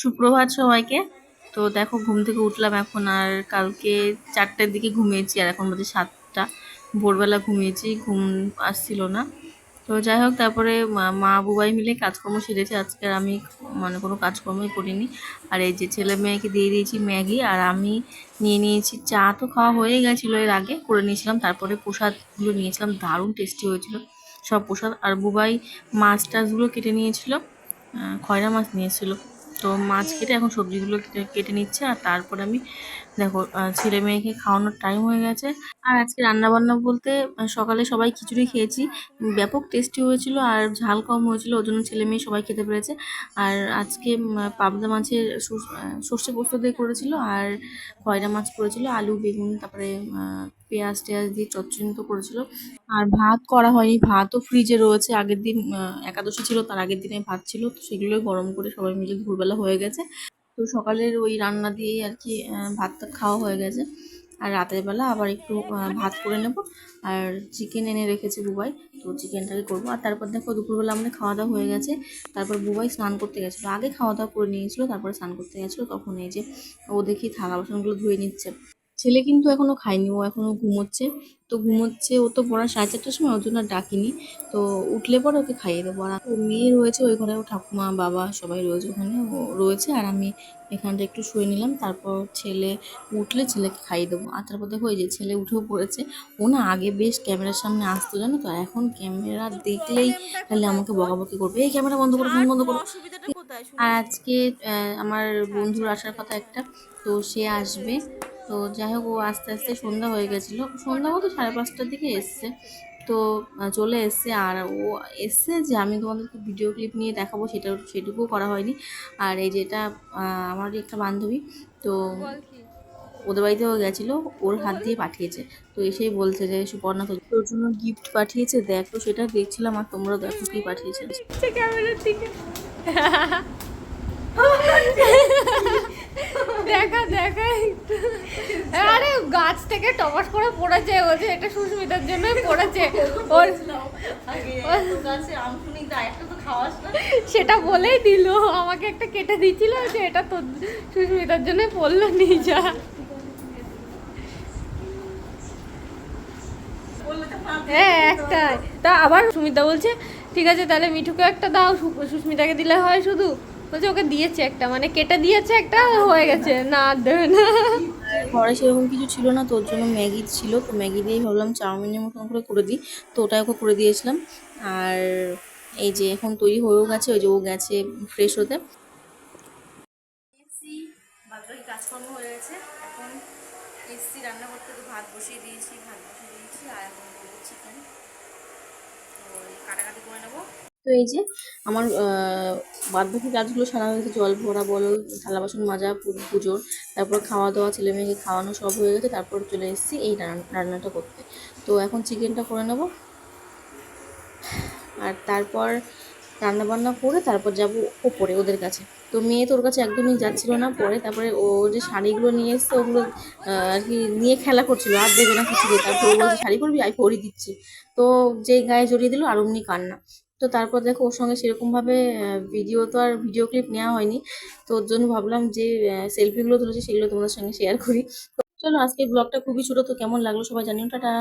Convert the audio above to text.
সুপ্রভাত সবাইকে। তো দেখো, ঘুম থেকে উঠলাম এখন আর কালকে চারটের দিকে ঘুমিয়েছি আর এখন বাজে সাতটা। ভোরবেলা ঘুমিয়েছি, ঘুম আসছিল না। তো যাই হোক, তারপরে মা- বুবাই মিলে কাজকর্ম সেরেছে আজকে আমি মানে কোনো কাজকর্মই করিনি। আর এই যে ছেলে মেয়েকে দিয়ে দিয়েছি ম্যাগি আর আমি নিয়ে নিয়েছি চা তো খাওয়া হয়ে গেছিল এর আগে, করে নিয়েছিলাম। তারপরে প্রসাদগুলো নিয়েছিলাম, দারুণ টেস্টি হয়েছিল। সব প্রসাদ আর বুবাই মাছ টাছগুলো কেটে নিয়েছিল খয়রা মাছ নিয়েছিল তো মাছ কেটে এখন সবজিগুলো কেটে নিচ্ছে আর তারপর আমি দেখো ছেলে মেয়েকে খাওয়ানোর টাইম হয়ে গেছে। আর আজকে রান্না বান্না বলতে সকালে সবাই খিচুড়ি খেয়েছি। ব্যাপক টেস্টি হয়েছিল আর ঝাল কম হয়েছিল, ওই জন্য ছেলে মেয়ে সবাই খেতে পেরেছে। আর আজকে পাবদা মাছের সর্ষে পোস্ত দিয়ে করেছিল আর খয়রা মাছ করেছিল, আলু, বেগুন, তারপরে পেঁয়াজ টেয়াজ দিয়ে চচ্চড়ি মতো করেছিল। আর ভাত করা হয়নি, ভাতও ফ্রিজে রয়েছে। আগের দিন একাদশী ছিল, তার আগের দিনে ভাত ছিল, তো সেগুলোই গরম করে সবাই মিলে দুপুরবেলা হয়ে গেছে। তো সকালের ওই রান্না দিয়েই আর কি ভাত খাওয়া হয়ে গেছে। আর রাতের বেলা আবার একটু ভাত করে নেব। আর চিকেন এনে রেখেছে বুবাই, তো চিকেনটাকে করব। আর তারপর দেখো দুপুরবেলা আমাদের খাওয়া দাওয়া হয়ে গেছে। তারপর বুবাই স্নান করতে গেছিল। আগে খাওয়া দাওয়া করে নিয়েছিল, তারপরে স্নান করতে গেছিল। তখন এই যে ও দেখি থালা বাসনগুলো ধুয়ে নিচ্ছে। ছেলে কিন্তু এখনও খায়নি ও এখনও ঘুমোচ্ছে। তো ঘুমোচ্ছে ও তো পড়া সাড়ে চারটার সময় ওর জন্য আর ডাকিনি। তো উঠলে পরে ওকে খাইয়ে দেবো। আর ও মেয়ে রয়েছে ওই ঘরে ও ঠাকুমা বাবা সবাই রয়েছে ওখানে ও রয়েছে। আর আমি এখানটা একটু শুয়ে নিলাম তারপর ছেলে উঠলে ছেলেকে খাইয়ে দেবো। আর তারপর দেখো এই যে ছেলে উঠেও পড়েছে ও না আগে বেশ ক্যামেরার সামনে আসতো জানো তো? এখন ক্যামেরা দেখলেই তাহলে আমাকে বকাবকি করবে। এই ক্যামেরা বন্ধ করো ফোন বন্ধ করো। আর আজকে আমার বন্ধুর আসার কথা একটা তো সে আসবে। তো যাই হোক ও আস্তে আস্তে সন্ধ্যা হয়ে গেছিল। সন্ধ্যা মতো সাড়ে পাঁচটার দিকে এসছে। তো চলে এসছে আর ও এসছে যে আমি তোমাদেরকে ভিডিও ক্লিপ নিয়ে দেখাবো সেটা সেটুকুও করা হয়নি। আর এই যেটা আহ, আমারই একটা বান্ধবী তো ওদের বাড়িতেও গেছিল ওর হাত দিয়ে পাঠিয়েছে। তো এসেই বলছে যে সুপর্ণা তো তোর জন্য গিফট পাঠিয়েছে দেখ তো সেটা দেখছিলাম আর তোমরাও দেখো কি পাঠিয়েছে। ক্যামেরার দিকে। দেখা দেখা। একটু। আরে গাছ থেকে টপাস করে পড়েছে বলছে এটা সুস্মিতার জন্য পড়েছে। ওর সেটা বলেই দিল, আমাকে একটা কেটে দিয়েছিল যে এটা তো সুস্মিতার জন্য পড়ল যা হ্যাঁ একটাই। তা আবার সুমিতা বলছে, ঠিক আছে, তাহলে মিঠুকে একটা দাও সুস্মিতাকে দিলে হয় শুধু। বলছে ওকে দিয়েছে একটা। মানে কেটে দিয়েছে একটা হয়ে গেছে। না আর দেবে না। ঘরে সেরকম কিছু ছিল না তোর জন্য ম্যাগি ছিল। তো ম্যাগি দিয়েই ভাবলাম চাউমিনের মতন করে করে দিই। তো ওটা ওকে করে দিয়েছিলাম। আর এই যে এখন তৈরি হয়েও গেছে ওই যে ও গেছে ফ্রেশ হতে। কাজকর্ম হয়ে গেছে। এখন এসি রান্না করতে তো ভাত বসিয়ে দিয়েছি ভাত বসিয়ে দিয়েছি আর এখন করব চিকেন তো এই কাটাকাটি করে নেব তো এই যে আমার বাদ বাকি কাজগুলো সারা হয়ে গেছে জল ভরা বলো থালা বাসন মাজা পুজোর, তারপর খাওয়া দাওয়া ছেলে মেয়েকে খাওয়ানো সব হয়ে গেছে, তারপর চলে এসেছি এই রান- রান্নাটা করতে। তো এখন চিকেনটা করে নেব। আর তারপর রান্না বান্না করে তারপর যাব ওপরে ওদের কাছে। তো মেয়ে তোর কাছে একদমই যাচ্ছিল না পরে, তারপরে ও যে শাড়িগুলো নিয়ে এসছে ওগুলো আর কি নিয়ে খেলা করছিল, আর দেবে না কিছু দিয়ে। তারপর ও বলছে, শাড়ি পরবি? আই পরি দিচ্ছি। তো যে গায়ে জড়িয়ে দিল, আর অমনি কান্না। তো তারপর দেখো ওর সঙ্গে সেরকমভাবে ভিডিও তো আর ভিডিও ক্লিপ নেওয়া হয়নি। তো ওর জন্য ভাবলাম যে সেলফিগুলো তুলেছি সেগুলো তোমাদের সঙ্গে শেয়ার করি। তো চলো আজকে ব্লগটা খুবই ছোটো, তো কেমন লাগল সবাই জানিও। টাটা।